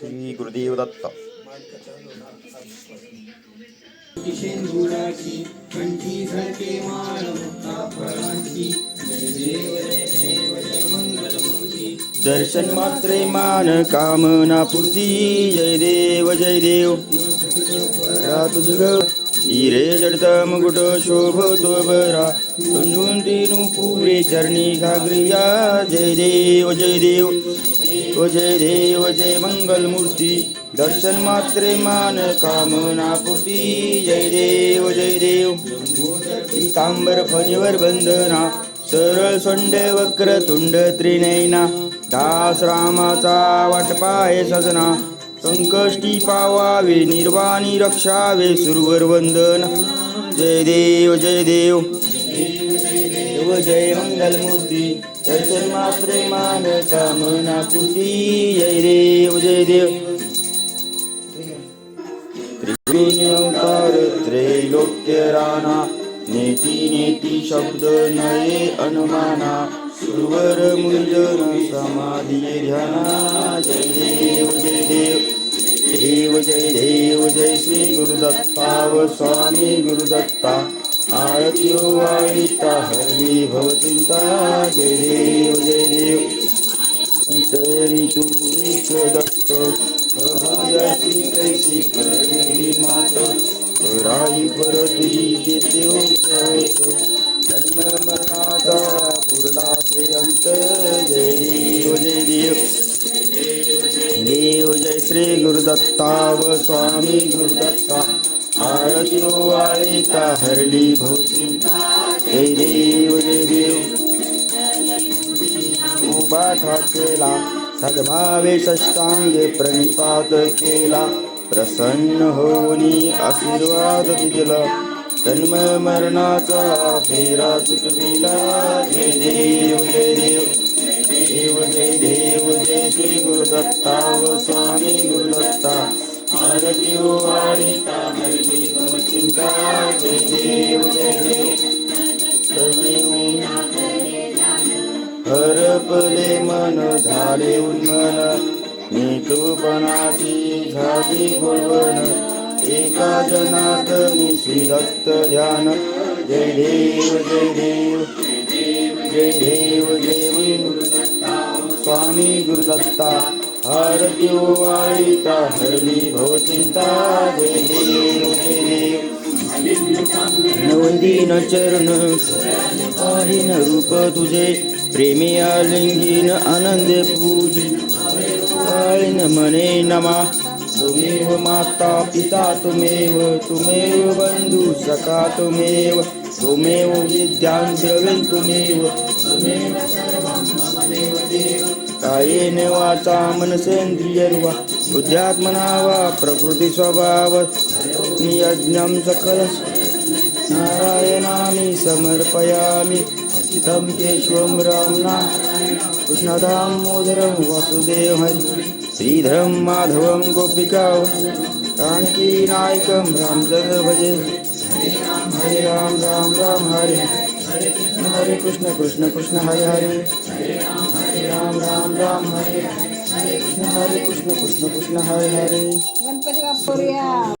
श्री गुरुदेव दत्त दर्शन मात्रे मान कामना पूर्ती जय देव। जय देव हिरे जडत मुकुट शोभतो बरा झुंझुन तीनू पुरे चरणी घागरिया. जय देव जय देव. ओ जय देव जय मंगल मूर्ती. दर्शन मात्रे मान कामना पूर्ती. जय देव जय देव. पीतांबर फणीवर बंधना सरळ सोंड वक्र तुंड त्रिनयना. दास रामाचा वाटपाय सजना. संकष्टी पावावे निर्वाणी रक्षावे सुरवर वंदन. जय देव जय देव. देव जय मंगलमूर्ती. दर्शन मात्रे मान कामना पूर्ती जय देव जय देव. त्रिगुणी त्रैलोक्य राणा नेती नेती शब्द नये अनुमाना. सुरवर मुंजन समाधी ध्याना. जय देव. देव जय देव जय श्री गुरुदत्ताव स्वामी गुरुदत्ता। आरती हो वाळीता हरली भवचिंता जय देव जय देव। तरी तू एक दत्त अभायाची कैसी करली मात। राई पर देव देते जन्म मरणाचा पुरला ते अंतर श्री गुरुदत्ता व स्वामी गुरुदत्ता आरती वाळीता हरली भोवती देव देव उभा ठाकेला सद्भावे षष्टांगे प्रणिपात केला. प्रसन्न होनी आशीर्वाद दिला. जन्म मरणाचा फेरा चुकविला जय देव हरपले मन झाले उन्मन. नितूपणाची झाली बोलवण एका जनात श्री दत्त ध्यान. जय देव जय देव जय देव जय गुरुदत्ता स्वामी गुरुदत्ता आरती वाळीता हरली भवचिंता जय चरण पाहिन रूप तुझे प्रेमी आलिंगीन आनंद पूजी. पाहिन मने नमा तुमेव माता पिता तुमेव तुमेव बंधू सखा तुमेव तुमेव विद्यां द्रविण तुमेव तुमेव कायेन वाचा मनसेन्द्रियर्वा रुवा वा प्रकृती स्वभाव नियज्ञं सकल. नारायणामि समर्पयामि अच्युतं केशवं रामना. कृष्णदामोदरं वासुदेव हरि श्रीधरं माधवं गोपिका जानकीनायकं रामचन्द्र भजे. हरे राम राम राम हरे. हरे कृष्ण कृष्ण कृष्ण हरे हरे हरे. राम हरे हरे. कृष्ण हरे कृष्ण कृष्ण कृष्ण हरे हरे. गणपती बाप्पा